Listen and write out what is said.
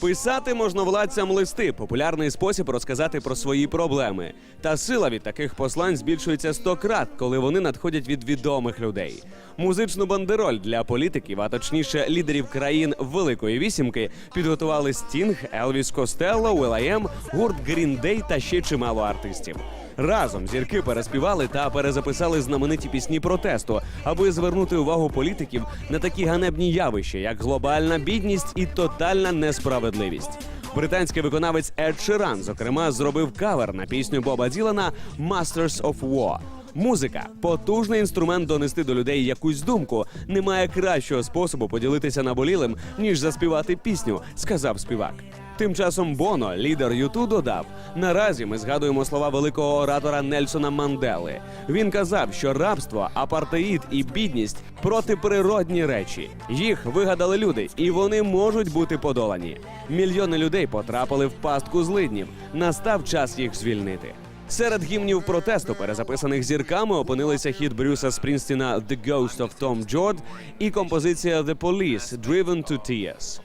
Писати можновладцям листи популярний спосіб розказати про свої проблеми. Та сила від таких послань збільшується сто крат, коли вони надходять від відомих людей. Музичну бандероль для політиків, а точніше лідерів країн Великої вісімки, підготували Стінг, Елвіс Костелло, Уилаєм, гурт Гріндей та ще чимало артистів. Разом зірки переспівали та перезаписали знамениті пісні протесту, аби звернути увагу політиків на такі ганебні явища, як глобальна бідність і тотальна несправедливість. Британський виконавець Ед Ширан, зокрема, зробив кавер на пісню Боба Ділана «Masters of War». Музика потужний інструмент донести до людей якусь думку. Немає кращого способу поділитися наболілим, ніж заспівати пісню, сказав співак. Тим часом Боно, лідер Юту, додав: наразі ми згадуємо слова великого оратора Нельсона Мандели. Він казав, що рабство, апартеїд і бідність протиприродні речі. Їх вигадали люди, і вони можуть бути подолані. Мільйони людей потрапили в пастку злиднів. Настав час їх звільнити. Серед гімнів протесту, перезаписаних зірками, опинилися хіт Брюса Спрінстіна «The Ghost of Tom Joad» і композиція «The Police» «Driven to Tears».